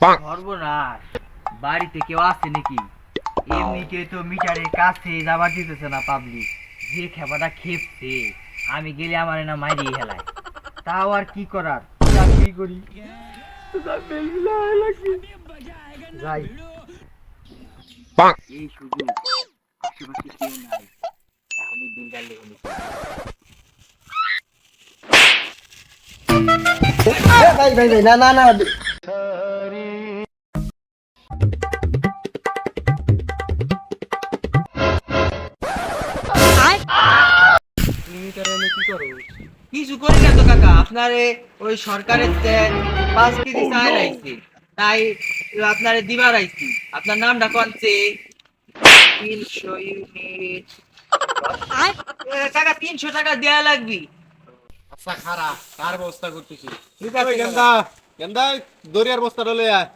সর্বনাশ। বাড়িতে কেউ আছে নাকি? এমনিতে তো মিটারের কাছে যাবার দিতেছে না পাবলিক যে খেপাটা খেপছে আমি গেলে আমার না মারিয়ে হেলায় তাও আর কি করার? তা কি করি? যাই। এই সুযোগ আশেপাশে কেউ নাই। এখনই বিলটা লেগে ভাই ভাই ভাই না না না কিছু করি না তো কাকা আপনারে ওই সরকারের পাঁচ কেজি চাল আইছে তাই আপনারে দিবার আইছি। আপনার নামটা কনছে তিনশো ইউনিট। কাকা তিনশো টাকা দেয়া লাগবে। আচ্ছা খারা কার ব্যবস্থা করতেছি ঠিক আছে গেন্দা গেন্দা দরিয়ার বস্তা ডলে আয়।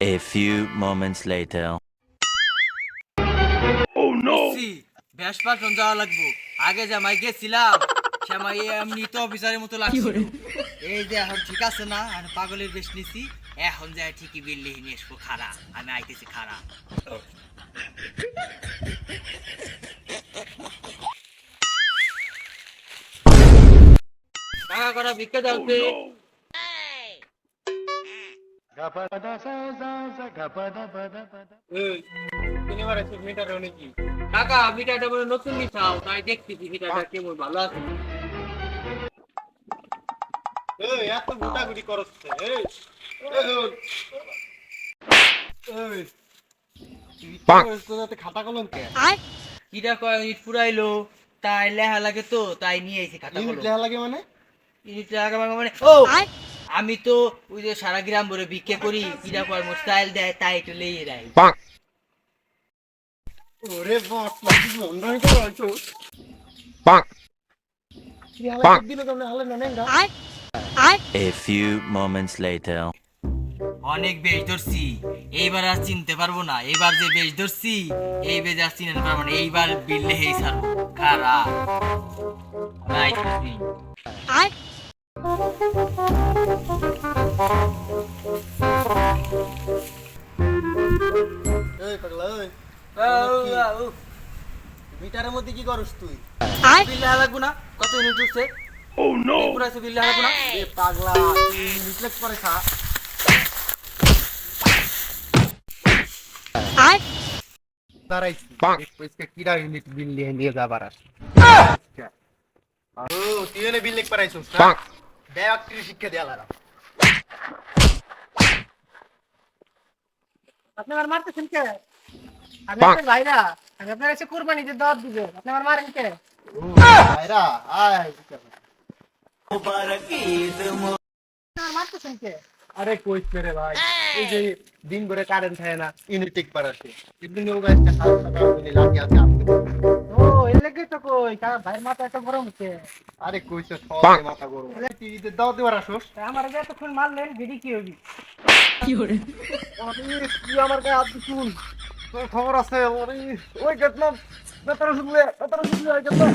A few moments later. সি, বেশ পাটন যাওয়া লাগবো। আগে জামাই গেছিলাম শ্যামাই এমনি তো অফিসারের মতো লাগছিল। এই যে এখন ঠিক আছে না আমি পাগলের বেশ নিছি এখন যায় ঠিকই বিল্লি নিয়ে আসব খারা আমি আইতেছি খারা টাকা করা ভিক্ষা যাচ্ছে টাকা মিটারটা নতুন নিছাও তাই দেখতেছি মিটারটা কেমন ভালো আছে। এত গুটাগুটি করছে খাতা কলম কে? কিরা কয় ইট পুরাইলো তাই লেহা লাগে তো তাই নিয়ে খাতা কলম। ইট লাগা মানে? ও! আমি তো ওই যে সারা গ্রাম ভরে ভিক্ষে করি কিরা দেয় তাই একটু লেগে দেয় ওরে বাপ লাগি মন নাই করছ পাক দিন কেমন হালে না নেঙ্গা A few moments later. অনেক বেশ ধরছি এইবার আর চিনতে পারব না এইবার যে বেশ ধরছি এই বেশ আর চিনতে পারব না এইবার বিললে হেই ছাড়বো। খারাপ। এই পাগলা ওই মিটারের মধ্যে কি করস তুই বিল লেহা লাগবো না কত ইউনিট উঠছে ও নো পুরাইছে বিল লেহা লাগবো না এ পাগলা তুই রিফ্লেক্স করে খা দাঁড়াইছি इसके কিরা ইউনিট বিল নিয়ে নিয়ে যাবার আছে ও তুই এনে বিল লিখ পারাইছিস না ব্যক্তির শিক্ষা দেয়া লাগা। আপনি আমার মারতেছেন কে? আমি আপনার ভাইরা আমি আপনার কাছে কুরবানি দিয়ে দাওয়াত দিব আপনি আমার মারেন কে? ভাইরা আয় আমার মারতেছেন কে? আরে কইস মেরে ভাই? এই! যে দিন ভরে কারেন্ট থাকে না ইউনিট টিক পারাছে কিন্তু নৌকা একটা মিলে লাগি আছে। আপনি এর লেগে তো কই কার ভাইয়ের মাথা এত গরম হচ্ছে। আরে কইছে সবে মাথা গরম। টিভিতে দাও দিবার আসোস। আমার যে এতক্ষণ মারলেন ভিডি কি হবি আরে কি আমার গায়ে হাত শুন তোর খবর আছে ওরে ওই গেটলাম বেতার শুনলে বেতার শুনলে ওই গেটলাম।